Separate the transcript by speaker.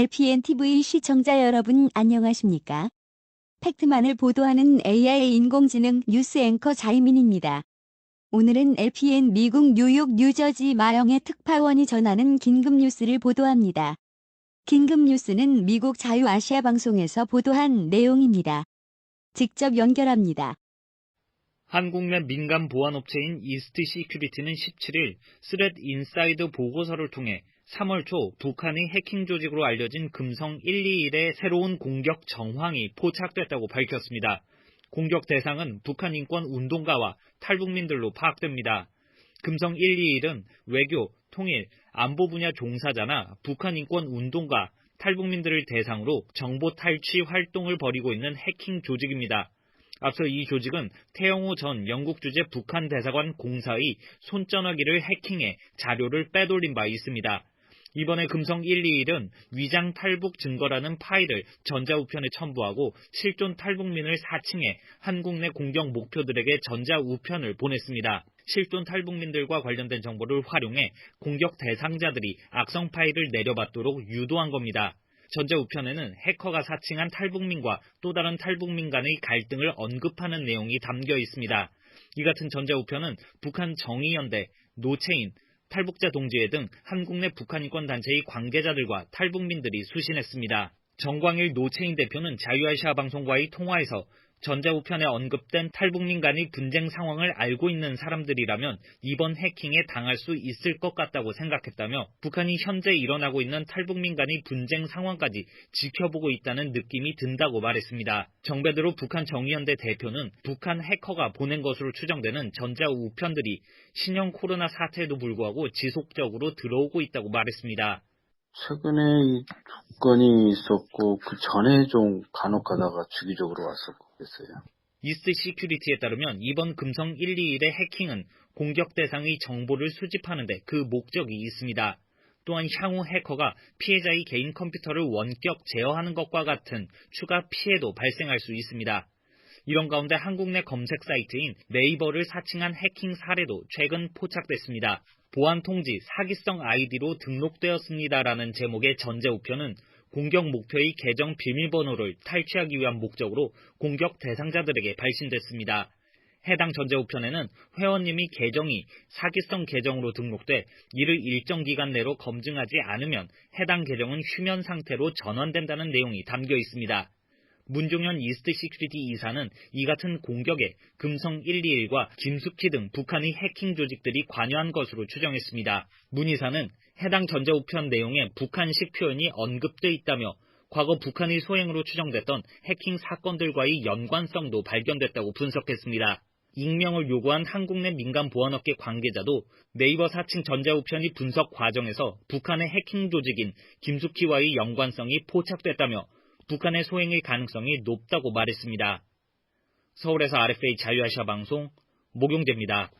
Speaker 1: LPN TV 시청자 여러분 안녕하십니까? 팩트만을 보도하는 AI 인공지능 뉴스 앵커 자이민입니다. 오늘은 LPN 미국 뉴욕 뉴저지 마영의 특파원이 전하는 긴급 뉴스를 보도합니다. 긴급 뉴스는 미국 자유아시아 방송에서 보도한 내용입니다. 직접 연결합니다.
Speaker 2: 한국 내 민간 보안업체인 이스트 시큐리티는 17일 스렛 인사이드 보고서를 통해 3월 초 북한의 해킹 조직으로 알려진 금성 121의 새로운 공격 정황이 포착됐다고 밝혔습니다. 공격 대상은 북한 인권 운동가와 탈북민들로 파악됩니다. 금성 121은 외교, 통일, 안보 분야 종사자나 북한 인권 운동가, 탈북민들을 대상으로 정보 탈취 활동을 벌이고 있는 해킹 조직입니다. 앞서 이 조직은 태영호 전 영국 주재 북한 대사관 공사의 손전화기를 해킹해 자료를 빼돌린 바 있습니다. 이번에 금성 121은 위장 탈북 증거라는 파일을 전자우편에 첨부하고 실존 탈북민을 사칭해 한국 내 공격 목표들에게 전자우편을 보냈습니다. 실존 탈북민들과 관련된 정보를 활용해 공격 대상자들이 악성 파일을 내려받도록 유도한 겁니다. 전자우편에는 해커가 사칭한 탈북민과 또 다른 탈북민 간의 갈등을 언급하는 내용이 담겨 있습니다. 이 같은 전자우편은 북한 정의연대, 노체인, 탈북자 동지회 등 한국 내 북한 인권 단체의 관계자들과 탈북민들이 수신했습니다. 정광일 노체인 대표는 자유아시아 방송과의 통화에서 전자우편에 언급된 탈북민 간의 분쟁 상황을 알고 있는 사람들이라면 이번 해킹에 당할 수 있을 것 같다고 생각했다며 북한이 현재 일어나고 있는 탈북민 간의 분쟁 상황까지 지켜보고 있다는 느낌이 든다고 말했습니다. 정배대로 북한 정의연대 대표는 북한 해커가 보낸 것으로 추정되는 전자우편들이 신형 코로나 사태에도 불구하고 지속적으로 들어오고 있다고 말했습니다.
Speaker 3: 최근에 이 건이 있었고 그 전에 좀 간혹 가다가 주기적으로 왔었고 그랬어요.
Speaker 2: 이스트 시큐리티에 따르면 이번 금성 121의 해킹은 공격 대상의 정보를 수집하는데 그 목적이 있습니다. 또한 향후 해커가 피해자의 개인 컴퓨터를 원격 제어하는 것과 같은 추가 피해도 발생할 수 있습니다. 이런 가운데 한국 내 검색 사이트인 네이버를 사칭한 해킹 사례도 최근 포착됐습니다. 보안 통지 사기성 아이디로 등록되었습니다라는 제목의 전자우편은 공격 목표의 계정 비밀번호를 탈취하기 위한 목적으로 공격 대상자들에게 발신됐습니다. 해당 전자우편에는 회원님이 계정이 사기성 계정으로 등록돼 이를 일정 기간 내로 검증하지 않으면 해당 계정은 휴면 상태로 전환된다는 내용이 담겨 있습니다. 문종현 이스트 시큐리티 이사는 이 같은 공격에 금성 121과 김숙희 등 북한의 해킹 조직들이 관여한 것으로 추정했습니다. 문 이사는 해당 전자우편 내용에 북한식 표현이 언급돼 있다며 과거 북한의 소행으로 추정됐던 해킹 사건들과의 연관성도 발견됐다고 분석했습니다. 익명을 요구한 한국 내 민간 보안업계 관계자도 네이버 사칭 전자우편이 분석 과정에서 북한의 해킹 조직인 김숙희와의 연관성이 포착됐다며 북한의 소행의 가능성이 높다고 말했습니다. 서울에서 RFA 자유아시아 방송 목용재입니다.